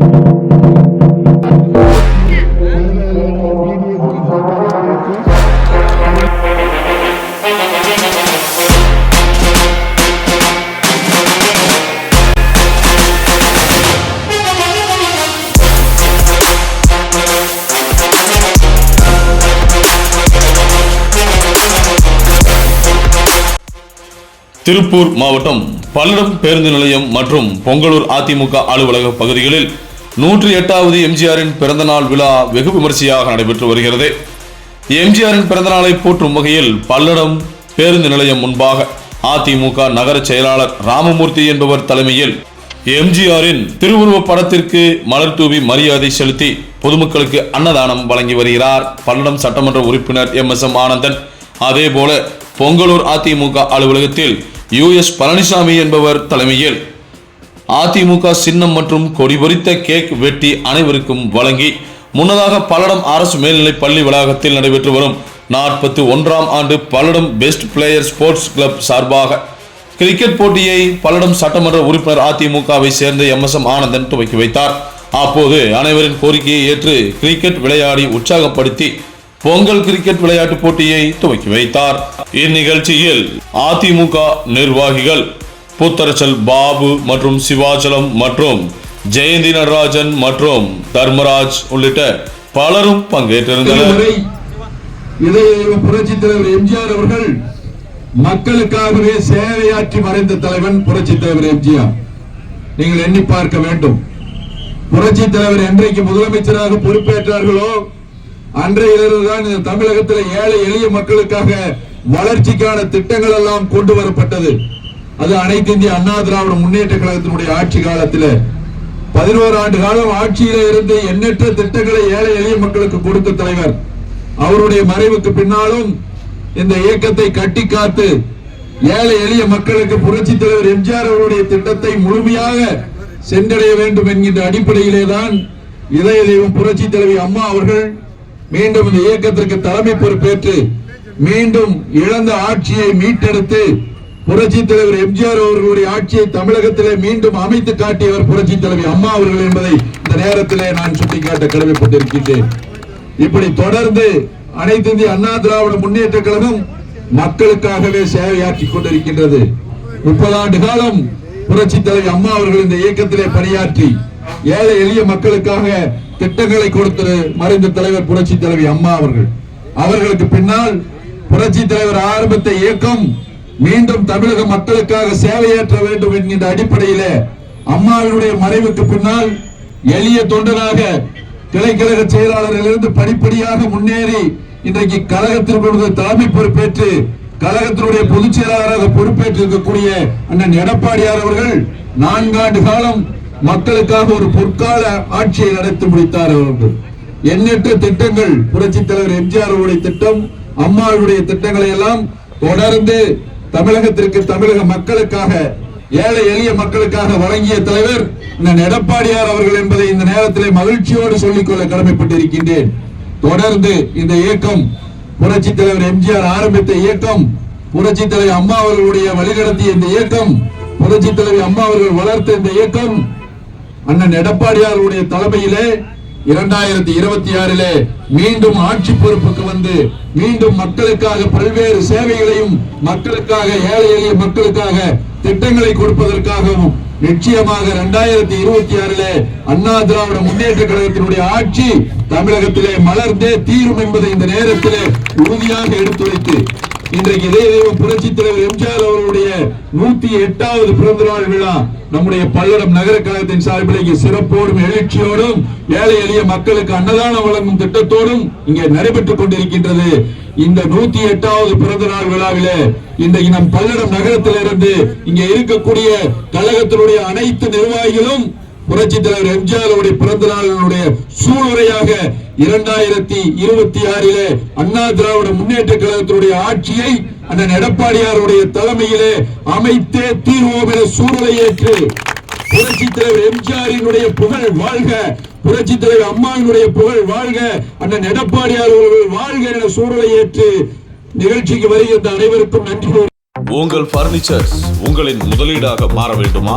Thank you. Tiruppur மாவட்டம் பல்லடம் பேருந்து நிலையம் மற்றும் பொங்கலூர் அதிமுக அலுவலக பகுதிகளில் நூற்றி எட்டாவது எம்ஜிஆரின் பிறந்தநாள் விழா வெகு விமர்சையாக நடைபெற்று வருகிறது. எம்ஜிஆரின் பிறந்தநாளை போற்றும் வகையில் பல்லடம் பேருந்து நிலையம் முன்பாக அதிமுக நகர செயலாளர் ராமமூர்த்தி என்பவர் தலைமையில் எம்ஜிஆரின் திருவுருவப் படத்திற்கு மலர் தூவி மரியாதை செலுத்தி பொதுமக்களுக்கு அன்னதானம் வழங்கி வருகிறார். பல்லடம் சட்டமன்ற உறுப்பினர் எம் எஸ் எம் ஆனந்தன். அதேபோல பொங்கலூர் அதிமுக அலுவலகத்தில் யுஎஸ் பழனிசாமி என்பவர் தலைமையில் அதிமுக சின்னம் மற்றும் கொடி பொறித்த கேக் வெட்டி அனைவருக்கும் வழங்கி முன்னதாக பல்லடம் அரசு மேல்நிலைப் பள்ளி வளாகத்தில் நடைபெற்று வரும் நாற்பத்தி ஒன்றாம் ஆண்டு Palladam best player sports club சார்பாக கிரிக்கெட் போட்டியை பல்லடம் சட்டமன்ற உறுப்பினர் அதிமுகவை சேர்ந்த எம் எஸ் எம் ஆனந்தன் துவக்கி வைத்தார். அப்போது அனைவரின் கோரிக்கையை ஏற்று கிரிக்கெட் விளையாடி உற்சாகப்படுத்தி பொங்கல் கிரிக்கெட் விளையாட்டு போட்டியை துவக்கி வைத்தார். இந்நிகழ்ச்சியில் அதிமுக நிர்வாகிகள் புத்தரச்சல் பாபு மற்றும் சிவாச்சலம் மற்றும் ஜெயந்தி நடராஜன் மற்றும் தர்மராஜ் உள்ளிட்ட பலரும் பங்கேற்றிருந்தனர். இதுவரை புரட்சி தலைவர் எம்ஜிஆர் அவர்கள் மக்களுக்காகவே சேவையாற்றி மறைந்த தலைவன் புரட்சி தலைவர் எம்ஜிஆர். நீங்கள் எண்ணி பார்க்க வேண்டும். புரட்சி தலைவர் என்றைக்கு முதலமைச்சராக பொறுப்பேற்றார்களோ அன்றையிலிருந்துதான் இந்த தமிழகத்தில் ஏழை எளிய மக்களுக்காக வளர்ச்சிக்கான திட்டங்கள் எல்லாம் கொண்டு வரப்பட்டது அது அனைத்து இந்திய அண்ணா திராவிட முன்னேற்ற கழகத்தினுடைய ஆட்சி காலத்தில். பதினோரு ஆண்டு காலம் ஆட்சியில இருந்து எண்ணற்ற திட்டங்களை ஏழை எளிய மக்களுக்கு கொடுத்த தலைவர். அவருடைய மறைவுக்கு பின்னாலும் இந்த இயக்கத்தை கட்டி காத்து ஏழை எளிய மக்களுக்கு புரட்சி தலைவர் எம்ஜிஆர் அவருடைய திட்டத்தை முழுமையாக சென்றடைய வேண்டும் என்கின்ற அடிப்படையிலே தான் இதய தெய்வம் புரட்சி தலைவி அம்மா அவர்கள் மீண்டும் இந்த இயக்கத்திற்கு தலைமை பொறுப்பேற்று மீண்டும் இழந்த ஆட்சியை மீட்டெடுத்து புரட்சி தலைவர் எம்ஜிஆர் அவர்களுடைய ஆட்சியை தமிழகத்திலே மீண்டும் அமைத்து காட்டியவர் புரட்சி தலைவி அம்மா அவர்கள் என்பதை இந்த நேரத்திலே நான் சுட்டிக்காட்ட கடமைப்பட்டிருக்கின்றேன். இப்படி தொடர்ந்து அனைத்து இந்திய அண்ணா திராவிட முன்னேற்ற கழகம் மக்களுக்காகவே சேவையாற்றி கொண்டிருக்கின்றது. முப்பது ஆண்டு காலம் புரட்சி தலைவி அம்மா அவர்கள் இந்த இயக்கத்திலே பணியாற்றி ஏழை எளிய மக்களுக்காக திட்டங்களை கொடுத்து மறைந்த தலைவர் புரட்சி தலைவி அம்மா அவர்கள். அவர்களுக்கு பின்னால் புரட்சி தலைவர் ஆரம்பித்த இயக்கம் மீண்டும் தமிழக மக்களுக்காக சேவையாற்ற வேண்டும் என்கின்ற அடிப்படையில அம்மாவினுடைய மறைவுக்கு பின்னால் எளிய தொண்டனாக கிளைக்கழக செயலாளரிலிருந்து படிப்படியாக முன்னேறி இன்றைக்கு கழகத்திற்கு தலைமை பொறுப்பேற்று கழகத்தினுடைய பொதுச் செயலாளராக பொறுப்பேற்றிருக்கக்கூடிய அண்ணன் எடப்பாடியார் அவர்கள் நான்காண்டு காலம் மக்களுக்காக ஒரு பொற்கால ஆட்சியை நடத்தி முடித்தார் அவர்கள். எண்ணற்ற திட்டங்கள் புரட்சி தலைவர் எம்ஜிஆர் அவருடைய திட்டம் அம்மாவுடைய திட்டங்களை எல்லாம் தொடர்ந்து தமிழகத்திற்கு தமிழக மக்களுக்காக ஏழை எளிய மக்களுக்காக வழங்கிய தலைவர் இந்த எடப்பாடியார் அவர்கள் என்பதை இந்த நேரத்திலே மகிழ்ச்சியோடு சொல்லிக்கொள்ள கடமைப்பட்டிருக்கின்றேன். தொடர்ந்து இந்த இயக்கம் புரட்சி தலைவர் எம்ஜிஆர் ஆரம்பித்த இயக்கம் புரட்சி தலைவர் அம்மா அவர்களுடைய வழிநடத்திய இந்த இயக்கம் புரட்சி தலைவர் அம்மா அவர்கள் வளர்த்த இந்த இயக்கம் அண்ணன் எடப்பாடியாருடைய தலைமையிலே இரண்டாயிரத்தி இருபத்தி ஆறிலே மீண்டும் ஆட்சி பொறுப்புக்கு வந்து மீண்டும் மக்களுக்காக பல்வேறு சேவைகளையும் மக்களுக்காக ஏழை எளிய மக்களுக்காக திட்டங்களை கொடுப்பதற்காகவும் நிச்சயமாக இரண்டாயிரத்தி இருபத்தி ஆறிலே அண்ணா திராவிட முன்னேற்ற கழகத்தினுடைய ஆட்சி தமிழகத்திலே மலர்ந்தே தீரும் என்பதை இந்த நேரத்திலே உறுதியாக எடுத்துரைத்து இன்றைக்கு இதய தெய்வ புரட்சி தலைவர் எம்ஜிஆர் அவர்களுடைய நூத்தி எட்டாவது பிறந்த நாள் விழா நம்முடைய பல்லடம் நகர கழகத்தின் சார்பில் இங்கே சிறப்போடும் எழுச்சியோடும் ஏழை எளிய மக்களுக்கு அன்னதானம் வழங்கும் திட்டத்தோடும் இங்கே நடைபெற்றுக் கொண்டிருக்கின்றது. இந்த நூத்தி எட்டாவது பிறந்த நாள் விழாவிலே இன்றைக்கு நம் பல்லடம் நகரத்திலிருந்து இங்கே இருக்கக்கூடிய கழகத்தினுடைய அனைத்து நிர்வாகிகளும் புரட்சி தலைவர் எம்ஜிஆர் அவருடைய பிறந்த நாளினுடைய சூளுரையாக இரண்டாயிரத்தி இருபத்தி ஆறிலே அண்ணா திராவிட முன்னேற்ற கழகத்தினுடைய ஆட்சியை அண்ணன் எடப்பாடியாருடைய தலைமையிலே அமைத்தே தீர்வோம் என சூழலை ஏற்று புரட்சி தலைவர் எம்ஜிஆரினுடைய புகழ் வாழ்க புரட்சி தலைவர் அம்மாவினுடைய புகழ் வாழ்க அண்ணன் எடப்பாடியார் அவர்கள் வாழ்க என சூழலை ஏற்று நிகழ்ச்சிக்கு வருகின்ற அனைவருக்கும் நன்றி கூறி உங்கள் பர்னிச்சர்ஸ் உங்களின் முதலீடாக மாற வேண்டுமா?